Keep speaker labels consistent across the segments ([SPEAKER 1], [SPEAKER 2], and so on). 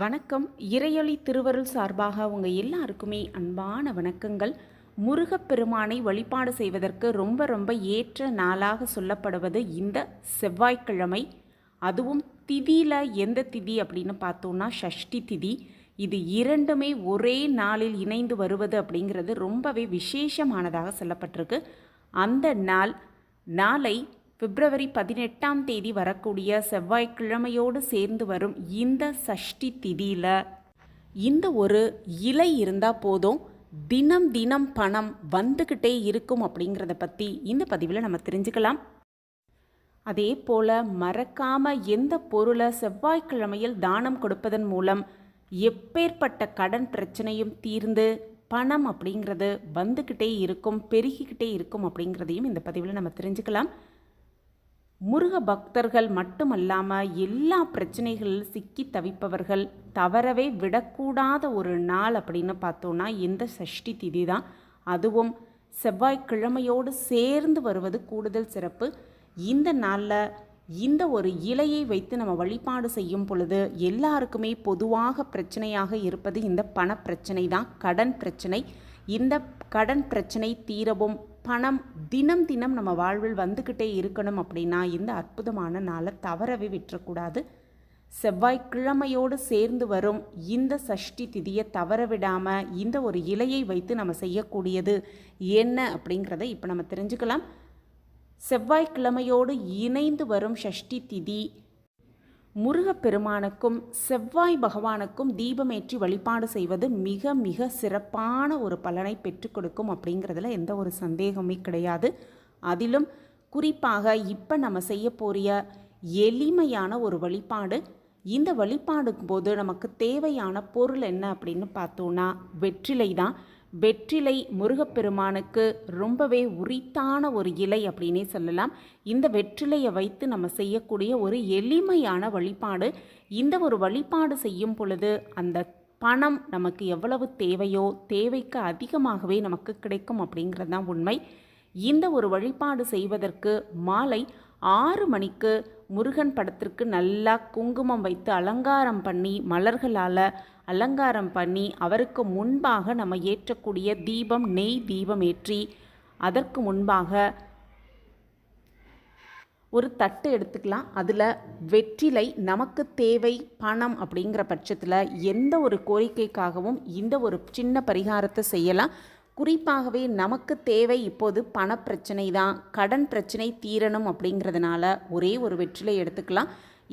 [SPEAKER 1] வணக்கம். இறையொளி திருவருள் சார்பாக உங்கள் எல்லாருக்குமே அன்பான வணக்கங்கள். முருகப்பெருமானை வழிபாடு செய்வதற்கு ரொம்ப ரொம்ப ஏற்ற நாளாக சொல்லப்படுவது இந்த செவ்வாய்க்கிழமை. அதுவும் திதியில் எந்த திதி அப்படின்னு பார்த்தோன்னா ஷஷ்டி திதி. இது இரண்டுமே ஒரே நாளில் இணைந்து வருவது அப்படிங்கிறது ரொம்பவே விசேஷமானதாக சொல்லப்பட்டிருக்கு. அந்த நாள் நாளை பிப்ரவரி பதினெட்டாம் தேதி வரக்கூடிய செவ்வாய்க்கிழமையோடு சேர்ந்து வரும் இந்த சஷ்டி திதியில் இந்த ஒரு இலை இருந்தால் போதும் தினம் தினம் பணம் வந்துக்கிட்டே இருக்கும் அப்படிங்கிறத பற்றி இந்த பதிவில் நம்ம தெரிஞ்சுக்கலாம். அதே போல் மறக்காமல் எந்த பொருளை செவ்வாய்க்கிழமையில் தானம் கொடுப்பதன் மூலம் எப்பேற்பட்ட கடன் பிரச்சனையும் தீர்ந்து பணம் அப்படிங்கிறது வந்துக்கிட்டே இருக்கும் பெருகிக்கிட்டே இருக்கும் அப்படிங்கிறதையும் இந்த பதிவில் நம்ம தெரிஞ்சுக்கலாம். முருக பக்தர்கள் மட்டுமல்லாமல் எல்லா பிரச்சனைகளில் சிக்கி தவிப்பவர்கள் தவறவே விடக்கூடாத ஒரு நாள் அப்படின்னு பார்த்தோன்னா இந்த சஷ்டி திதி தான். அதுவும் செவ்வாய்க்கிழமையோடு சேர்ந்து வருவது கூடுதல் சிறப்பு. இந்த நாளில் இந்த ஒரு இலையை வைத்து நம்ம வழிபாடு செய்யும் பொழுது எல்லாருக்குமே பொதுவாக பிரச்சனையாக இருப்பது இந்த பண பிரச்சனை தான் கடன் பிரச்சனை. இந்த கடன் பிரச்சனை தீரவும் பணம் தினம் தினம் நம்ம வாழ்வில் வந்துக்கிட்டே இருக்கணும் அப்படின்னா இந்த அற்புதமான நாளை தவறவே விட்டுறக்கூடாது. செவ்வாய்க்கிழமையோடு சேர்ந்து வரும் இந்த சஷ்டி திதியை தவற விடாமல் இந்த ஒரு இலையை வைத்து நம்ம செய்யக்கூடியது என்ன அப்படிங்கிறத இப்போ நம்ம தெரிஞ்சுக்கலாம். செவ்வாய்க்கிழமையோடு இணைந்து வரும் ஷஷ்டி திதி முருகப்பெருமானுக்கும் செவ்வாய் பகவானுக்கும் தீபமேற்றி வழிபாடு செய்வது மிக மிக சிறப்பான ஒரு பலனை பெற்றுக் கொடுக்கும் அப்படிங்கிறதுல எந்த ஒரு சந்தேகமே கிடையாது. அதிலும் குறிப்பாக இப்போ நம்ம செய்ய போறிய எளிமையான ஒரு வழிபாடு இந்த வழிபாடுக்கும் போது நமக்கு தேவையான பொருள் என்ன அப்படின்னு பார்த்தோன்னா வெற்றிலை தான். வெற்றிலை முருகப்பெருமானுக்கு ரொம்பவே உரித்தான ஒரு இலை அப்படின்னே சொல்லலாம். இந்த வெற்றிலையை வைத்து நம்ம செய்யக்கூடிய ஒரு எளிமையான வழிபாடு. இந்த ஒரு வழிபாடு செய்யும் பொழுது அந்த பணம் நமக்கு எவ்வளவு தேவையோ தேவைக்கு அதிகமாகவே நமக்கு கிடைக்கும் அப்படிங்கிறது தான் உண்மை. இந்த ஒரு வழிபாடு செய்வதற்கு மாலை ஆறு மணிக்கு முருகன் படத்திற்கு நல்லா குங்குமம் வைத்து அலங்காரம் பண்ணி மலர்களால் அலங்காரம் பண்ணி அவருக்கு முன்பாக நம்ம ஏற்றக்கூடிய தீபம் நெய் தீபம் ஏற்றி அதற்கு முன்பாக ஒரு தட்டு எடுத்துக்கலாம். அதில் வெற்றிலை நமக்கு தேவை பணம் அப்படிங்கிற பட்சத்தில் எந்த ஒரு கோரிக்கைக்காகவும் இந்த ஒரு சின்ன பரிகாரத்தை செய்யலாம். குறிப்பாகவே நமக்கு தேவை இப்போது பணப்பிரச்சனை தான் கடன் பிரச்சனை தீரணும் அப்படிங்கிறதுனால ஒரே ஒரு வெற்றிலை எடுத்துக்கலாம்.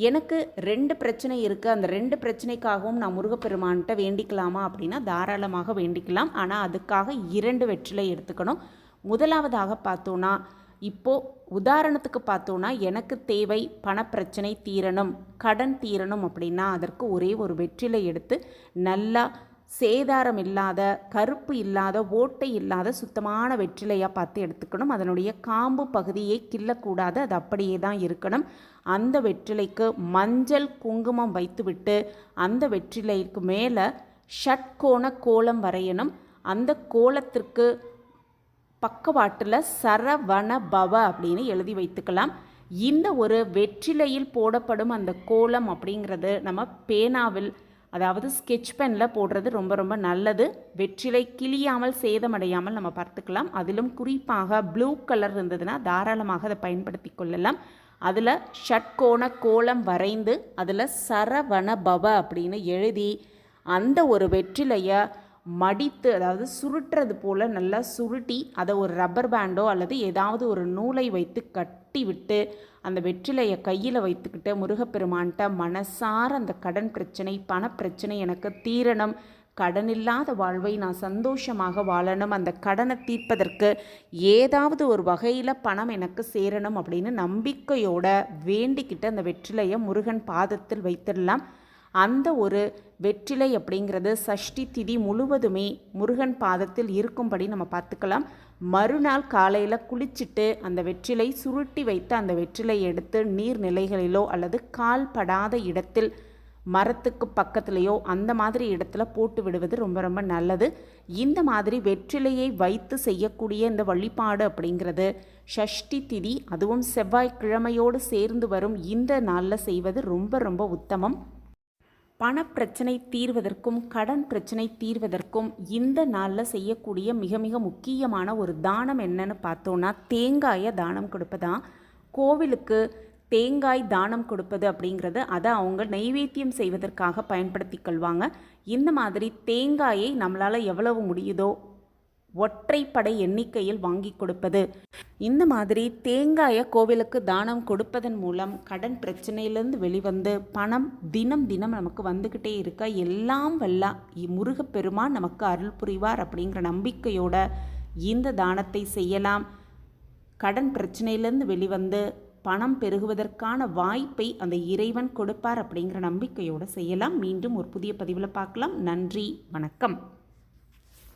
[SPEAKER 1] எனக்கு ரெண்டு பிரச்சனை இருக்குது அந்த ரெண்டு பிரச்சனைக்காகவும் நான் முருகப்பெருமான்கிட்ட வேண்டிக்கலாமா அப்படின்னா தாராளமாக வேண்டிக்கலாம். ஆனால் அதுக்காக இரண்டு வெற்றிலை எடுத்துக்கணும். முதலாவதாக பார்த்தோன்னா இப்போது உதாரணத்துக்கு பார்த்தோன்னா எனக்கு தேவை பணப்பிரச்சனை தீரணும் கடன் தீரணும் அப்படின்னா அதற்கு ஒரே ஒரு வெற்றிலை எடுத்து நல்லா சேதாரம் இல்லாத கருப்பு இல்லாத ஓட்டை இல்லாத சுத்தமான வெற்றிலையாக பார்த்து எடுத்துக்கணும். அதனுடைய காம்பு பகுதியை கிள்ளக்கூடாது. அது அப்படியே தான் இருக்கணும். அந்த வெற்றிலைக்கு மஞ்சள் குங்குமம் வைத்துவிட்டு அந்த வெற்றிலைக்கு மேலே ஷட்கோண கோலம் வரையணும். அந்த கோலத்திற்கு பக்கவாட்டில் சரவண பவ அப்படின்னு எழுதி வைத்துக்கலாம். இந்த ஒரு வெற்றிலையில் போடப்படும் அந்த கோலம் அப்படிங்கிறது நம்ம பேனாவில் அதாவது ஸ்கெட்ச் பெனில் போடுறது ரொம்ப ரொம்ப நல்லது. வெற்றிலை கிளியாமல் சேதமடையாமல் நம்ம பார்த்துக்கலாம். அதிலும் குறிப்பாக ப்ளூ கலர் இருந்ததுன்னா தாராளமாக அதை பயன்படுத்தி கொள்ளலாம். அதில் ஷட்கோண கோலம் வரைந்து அதில் சரவண பவ அப்படின்னு எழுதி அந்த ஒரு வெற்றிலையை மடித்து அதாவது சுருட்டுறது போல் நல்லா சுருட்டி அதை ஒரு ரப்பர் பேண்டோ அல்லது ஏதாவது ஒரு நூலை வைத்து கட்டி விட்டு அந்த வெற்றிலையை கையில் வைத்துக்கிட்டு முருகப்பெருமான்கிட்ட மனசார அந்த கடன் பிரச்சனை பணப்பிரச்சனை எனக்கு தீரணும். கடன் இல்லாத வாழ்வை நான் சந்தோஷமாக வாழணும். அந்த கடனை தீர்ப்பதற்கு ஏதாவது ஒரு வகையில் பணம் எனக்கு சேரணும் அப்படின்னு நம்பிக்கையோட வேண்டிக்கிட்டு அந்த வெற்றிலையை முருகன் பாதத்தில் வைத்திடலாம். அந்த ஒரு வெற்றிலை அப்படிங்கிறது சஷ்டி திதி முழுவதுமே முருகன் பாதத்தில் இருக்கும்படி நம்ம பார்த்துக்கலாம். மறுநாள் காலையில் குளிச்சுட்டு அந்த வெற்றிலை சுருட்டி வைத்து அந்த வெற்றிலை எடுத்து நீர்நிலைகளிலோ அல்லது கால் படாத இடத்தில் மரத்துக்கு பக்கத்துலேயோ அந்த மாதிரி இடத்துல போட்டு விடுவது ரொம்ப ரொம்ப நல்லது. இந்த மாதிரி வெற்றிலையை வைத்து செய்யக்கூடிய இந்த வழிபாடு அப்படிங்கிறது ஷஷ்டி திதி அதுவும் செவ்வாய்க்கிழமையோடு சேர்ந்து வரும் இந்த நாளில் செய்வது ரொம்ப ரொம்ப உத்தமம். பணப்பிரச்சனை தீர்வதற்கும் கடன் பிரச்சனை தீர்வதற்கும் இந்த நாளில் செய்யக்கூடிய மிக மிக முக்கியமான ஒரு தானம் என்னன்னு பார்த்தோன்னா தேங்காயை தானம் கொடுப்பதான் கோவிலுக்கு தேங்காய் தானம் கொடுப்பது அப்படிங்கிறது அதை அவங்க நைவேத்தியம் செய்வதற்காக பயன்படுத்தி கொள்வாங்க. இந்த மாதிரி தேங்காயை நம்மளால் எவ்வளவு முடியுதோ ஒற்றைப்படை எண்ணிக்கையில் வாங்கி கொடுப்பது. இந்த மாதிரி தேங்காயை கோவிலுக்கு தானம் கொடுப்பதன் மூலம் கடன் பிரச்சனையிலேருந்து வெளிவந்து பணம் தினம் தினம் நமக்கு வந்துக்கிட்டே இருக்க எல்லாம் வல்லா முருகப்பெருமான் நமக்கு அருள் புரிவார் அப்படிங்கிற நம்பிக்கையோட இந்த தானத்தை செய்யலாம். கடன் பிரச்சனையிலேருந்து வெளிவந்து பணம் பெருகுவதற்கான வாய்ப்பை அந்த இறைவன் கொடுப்பார் அப்படிங்கிற நம்பிக்கையோடு செய்யலாம். மீண்டும் ஒரு புதிய பதிவில் பார்க்கலாம். நன்றி வணக்கம்.